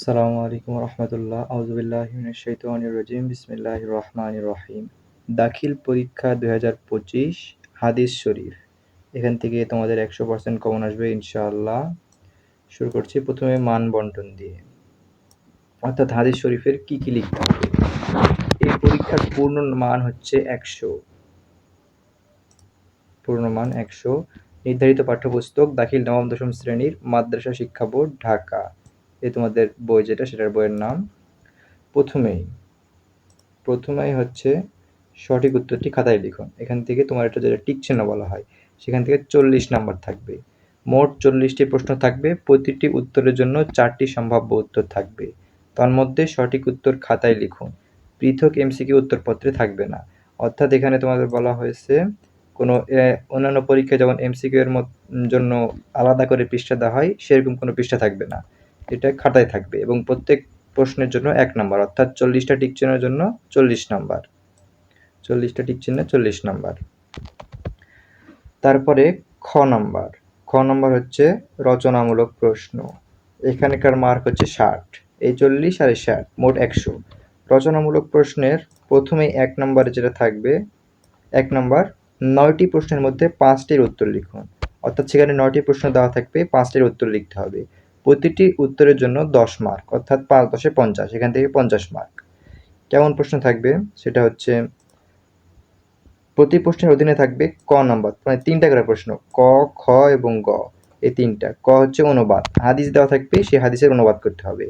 আসসালামু আলাইকুম রহমতুল্লাহ। আউজুবিল্লাহিমিনাশাইতানির রাজিম। বিসমিল্লাহির রহমানির রহিম। দাখিল পরীক্ষা দুই হাজার পঁচিশ, হাদিস শরীফ। এখান থেকে তোমাদের একশো পার্সেন্ট কমন আসবে ইনশাআল্লাহ। শুরু করছি প্রথমে মান বন্টন দিয়ে। অর্থাৎ হাদিস শরীফের কি কি লিখতে হবে? এই পরীক্ষার পূর্ণ মান হচ্ছে একশো। পূর্ণ মান একশো। নির্ধারিত পাঠ্যপুস্তক, দাখিল নবম, দশম শ্রেণির মাদ্রাসা শিক্ষা বোর্ড, ঢাকা। এই তোমাদের বই যেটা, সেটার বইয়ের নাম প্রথমেই। প্রথমেই হচ্ছে সঠিক উত্তরটি খাতায় লিখুন। এখান থেকে তোমার এটা যেটা টিক চিহ্ন বলা হয়, সেখান থেকে চল্লিশ নাম্বার থাকবে। মোট চল্লিশটি প্রশ্ন থাকবে, প্রতিটি উত্তরের জন্য চারটি সম্ভাব্য উত্তর থাকবে। তন্মধ্যে সঠিক উত্তর খাতায় লিখুন। পৃথক এমসিকিউ উত্তরপত্রে থাকবে না। অর্থাৎ এখানে তোমাদের বলা হয়েছে, কোনো অন্যান্য পরীক্ষায় যেমন এমসিকিউ এর জন্য আলাদা করে পৃষ্ঠা দেওয়া হয়, সেরকম কোনো পৃষ্ঠা থাকবে না। এটা খাতায় থাকবে এবং প্রত্যেক প্রশ্নের জন্য এক নাম্বার, অর্থাৎ চল্লিশটা টিক চিহ্নের জন্য চল্লিশ নাম্বার। চল্লিশটা টিক চিহ্নে চল্লিশ নাম্বার। তারপরে খ নাম্বার। খ নাম্বার হচ্ছে রচনামূলক প্রশ্ন। এখানকার মার্ক হচ্ছে ষাট। এই চল্লিশ আর ষাট, মোট একশো। রচনামূলক প্রশ্নের প্রথমে এক নম্বরে যেটা থাকবে, এক নম্বর, নয়টি প্রশ্নের মধ্যে পাঁচটির উত্তর লিখুন। অর্থাৎ সেখানে নয়টি প্রশ্ন দেওয়া থাকবে, পাঁচটির উত্তর লিখতে হবে। প্রতিটি উত্তরের জন্য দশ মার্ক অর্থাৎ পাঁচ দশে পঞ্চাশ, এখান থেকে পঞ্চাশ মার্ক কেমন প্রশ্ন থাকবে? সেটা হচ্ছে, প্রতি প্রশ্নের অধীনে থাকবে ক নম্বর মানে তিনটা করে প্রশ্ন, ক, খ এবং গ, এই তিনটা। ক হচ্ছে অনুবাদ, হাদিস দেওয়া থাকবে, সেই হাদিসের অনুবাদ করতে হবে।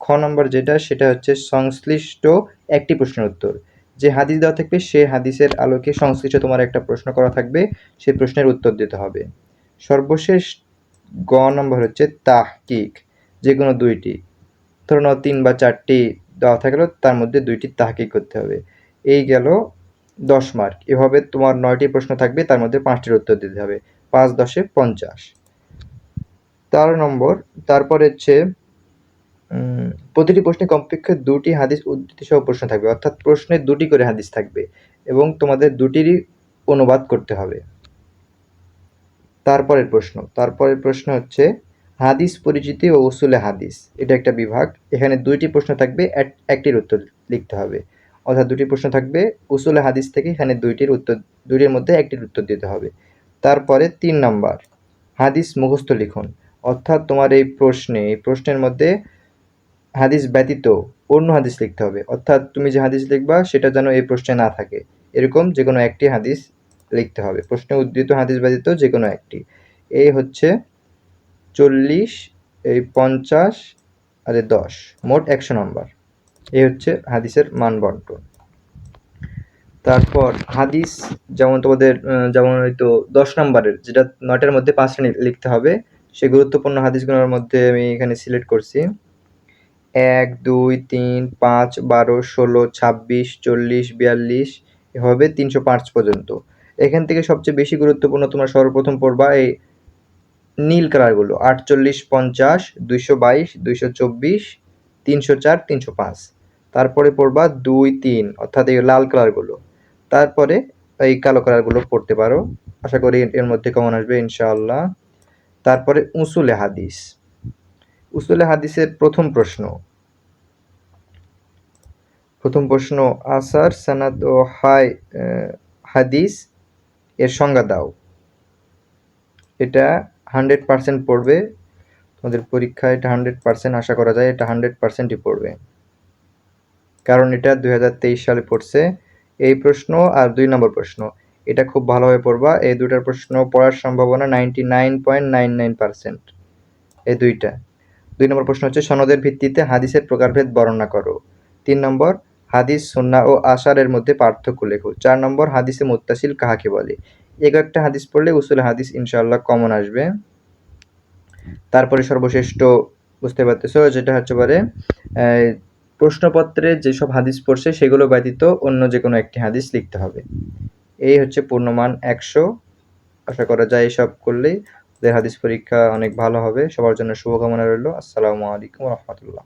খ নম্বর যেটা, সেটা হচ্ছে সংশ্লিষ্ট একটি প্রশ্নের উত্তর। যে হাদিস দেওয়া থাকবে, সে হাদিসের আলোকে সংশ্লিষ্ট তোমার একটা প্রশ্ন করা থাকবে, সেই প্রশ্নের উত্তর দিতে হবে। সর্বশেষ গ নম্বর হচ্ছে তাহকিক যে কোনো দুইটি ধরুন তিন বা চারটি দেওয়া থাকলেও তার মধ্যে দুইটি তাহকিক করতে হবে। এই গেল দশ মার্ক। এভাবে তোমার নয়টি প্রশ্ন থাকবে, তার মধ্যে পাঁচটির উত্তর দিতে হবে। পাঁচ দশে পঞ্চাশ। তার নম্বর, তারপর হচ্ছে প্রতিটি প্রশ্নে কমপক্ষে দুটি হাদিস উদ্ধৃতি সহ প্রশ্ন থাকবে। অর্থাৎ প্রশ্নে দুটি করে হাদিস থাকবে এবং তোমাদের দুটিরই অনুবাদ করতে হবে। তারপরের প্রশ্ন তারপরের প্রশ্ন হচ্ছে হাদিস পরিচিতি ও উসুলে হাদিস। এটা একটা বিভাগ, এখানে দুইটি প্রশ্ন থাকবে একটির উত্তর লিখতে হবে। অর্থাৎ দুটি প্রশ্ন থাকবে, উসুলে হাদিস থেকে এখানে দুইটির উত্তর, দুইটির মধ্যে একটির উত্তর দিতে হবে। তারপরে তিন নম্বর, হাদিস মুখস্থ লিখুন। অর্থাৎ তোমার এই প্রশ্নে, এই প্রশ্নের মধ্যে হাদিস ব্যতীত অন্য হাদিস লিখতে হবে। অর্থাৎ তুমি যে হাদিস লিখবা, সেটা যেন এই প্রশ্নে না থাকে। এরকম যে কোনো একটি হাদিস লিখতে হবে। প্রশ্নে উদ্ধৃত হাদিস ব্যতীত যে কোনো একটি। এই হচ্ছে চল্লিশ, এই পঞ্চাশ, আর দশ। মোট একশো নম্বর। এই হচ্ছে হাদিসের মান বন্টন। তারপর হাদিস যেমন তোমাদের যেমন হয়তো দশ নম্বরের, যেটা নয়টার মধ্যে পাঁচটা লিখতে হবে, সেই গুরুত্বপূর্ণ হাদিসগুলোর মধ্যে আমি এখানে সিলেক্ট করছি। এক, দুই, তিন, পাঁচ, বারো, ষোলো, ছাব্বিশ, চল্লিশ, বিয়াল্লিশ এভাবে তিনশো পাঁচ পর্যন্ত। এখান থেকে সবচেয়ে বেশি গুরুত্বপূর্ণ তোমার সর্বপ্রথম পড়বা এই নীল কালারগুলো। আটচল্লিশ, পঞ্চাশ, দুইশো বাইশ, দুইশো চব্বিশ, তিনশো চার, তিনশো পাঁচ। তারপরে পড়বা দুই, তিন, অর্থাৎ এই লাল কালারগুলো। তারপরে এই কালো কালারগুলো পড়তে পারো। আশা করি এর মধ্যে কেমন আসবে, ইনশাআল্লাহ। তারপরে উসুলে হাদিস। উসুলে হাদিসের প্রথম প্রশ্ন। প্রথম প্রশ্ন, আসার সানাদ ও হাই হাদিস এর সংজ্ঞা দাও। এটা হান্ড্রেড পার্সেন্ট পড়বে। তোমাদের পরীক্ষায় এটা হান্ড্রেড পার্সেন্ট আশা করা যায়, এটা হান্ড্রেড পার্সেন্টই পড়বে। কারণ এটা দু হাজার তেইশ সালে পড়ছে। এই প্রশ্ন আর দুই নম্বর প্রশ্ন। এটা খুব ভালোভাবে পড়বা। এই দুটার প্রশ্ন পড়ার সম্ভাবনা ninety nine point nine nine percent এই দুইটা। দুই নম্বর প্রশ্ন হচ্ছে, সনদের ভিত্তিতে হাদিসের প্রকারভেদ বর্ণনা করো। তিন নম্বর হাদিস সুন্না ও আশারের মধ্যে পার্থক্য লেখো। চার নম্বর, হাদিসে মুত্তাসিল কাহাকে বলে? এক একটা হাদিস পড়লে উসুল হাদিস ইনশাল্লাহ কমন আসবে। তারপরে সর্বশ্রেষ্ঠ, বুঝতে পারতেছো? যেটা হচ্ছে পারে প্রশ্নপত্রে যেসব হাদিস পড়ছে, সেগুলো ব্যতীত অন্য যে কোনো একটি হাদিস লিখতে হবে। এই হচ্ছে পূর্ণমান একশো। আশা করা যায় এসব করলেই হাদিস পরীক্ষা অনেক ভালো হবে। সবার জন্য শুভকামনা রইল। আসসালামু আলাইকুম রহমতুল্লাহ।